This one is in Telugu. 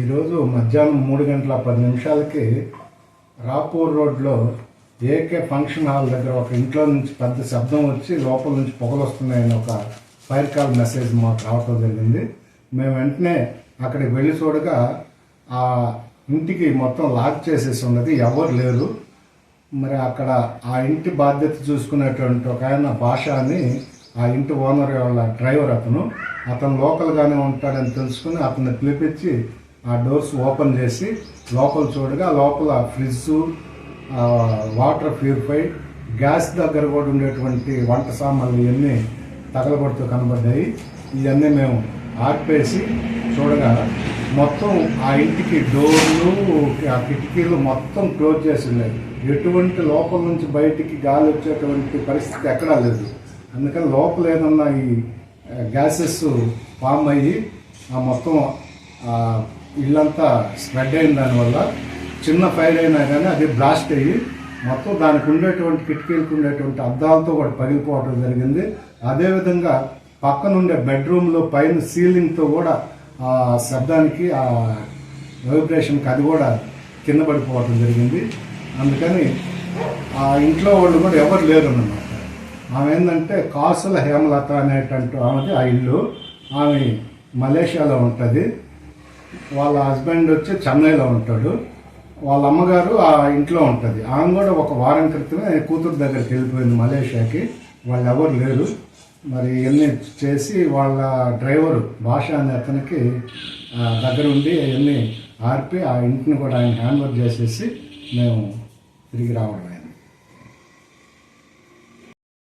ఈరోజు మధ్యాహ్నం మూడు గంటల పది నిమిషాలకి రాపూర్ రోడ్లో ఏకే ఫంక్షన్ హాల్ దగ్గర ఒక ఇంట్లో నుంచి పెద్ద శబ్దం వచ్చి లోపల నుంచి పొగలు వస్తున్నాయని ఒక ఫైర్ కాల్ మెసేజ్ మాకు రావటం జరిగింది. మేము వెంటనే అక్కడికి వెళ్ళి చూడగా ఆ ఇంటికి మొత్తం లాక్ చేసేసి ఉన్నది ఎవరు లేరు. మరి అక్కడ ఆ ఇంటి బాధ్యత చూసుకునేటువంటి ఒక ఆయన భాష అని ఆ ఇంటి ఓనర్ వాళ్ళ డ్రైవర్ అతను. అతను లోకల్గానే ఉంటాడని తెలుసుకుని అతన్ని పిలిపించి ఆ డోర్స్ ఓపెన్ చేసి లోపల చూడగా లోపల ఫ్రిడ్జ్ వాటర్ ప్యూరిఫై గ్యాస్ దగ్గర కూడా ఉండేటువంటి వంట సామాన్లు ఇవన్నీ తగలబడుతూ కనబడ్డాయి. ఇవన్నీ మేము ఆర్పేసి చూడగా మొత్తం ఆ ఇంటికి డోర్లు ఆ కిటికీలు మొత్తం క్లోజ్ చేసి ఉన్నాయి. ఎటువంటి లోపల నుంచి బయటికి గాలి వచ్చేటువంటి పరిస్థితి ఎక్కడా లేదు. అందుకని లోపల ఏదన్నా ఈ గ్యాసెస్ ఫామ్ అయ్యి ఆ మొత్తం ఇల్లంతా స్ప్రెడ్ అయిన దానివల్ల చిన్న ఫైర్ అయినా కానీ అది బ్లాస్ట్ అయ్యి మొత్తం దానికి ఉండేటువంటి కిటికీలకు ఉండేటువంటి అద్దాలతో కూడా పగిలిపోవడం జరిగింది. అదేవిధంగా పక్కనుండే బెడ్రూమ్లో పైన సీలింగ్తో కూడా ఆ శబ్దానికి ఆ వైబ్రేషన్కి అది కూడా కింద పడిపోవడం జరిగింది. అందుకని ఆ ఇంట్లో వాళ్ళు కూడా ఎవరు లేరు అన్నమాట. ఆమె ఏంటంటే కాసుల హేమలత అనేటువంటి ఆమెది ఆ ఇల్లు. ఆమె మలేషియాలో ఉంటుంది. వాళ్ళ హస్బెండ్ వచ్చి చెన్నైలో ఉంటాడు. వాళ్ళ అమ్మగారు ఆ ఇంట్లో ఉంటుంది. ఆమె కూడా ఒక వారం క్రితమే కూతురు దగ్గరికి వెళ్ళిపోయింది మలేషియాకి. వాళ్ళు ఎవరు లేరు. మరి ఇవన్నీ చేసి వాళ్ళ డ్రైవరు భాష అనే అతనికి దగ్గర ఉండి ఇవన్నీ ఆర్పి ఆ ఇంటిని కూడా ఆయన హ్యాండ్ ఓవర్ చేసేసి మేము తిరిగి రావడం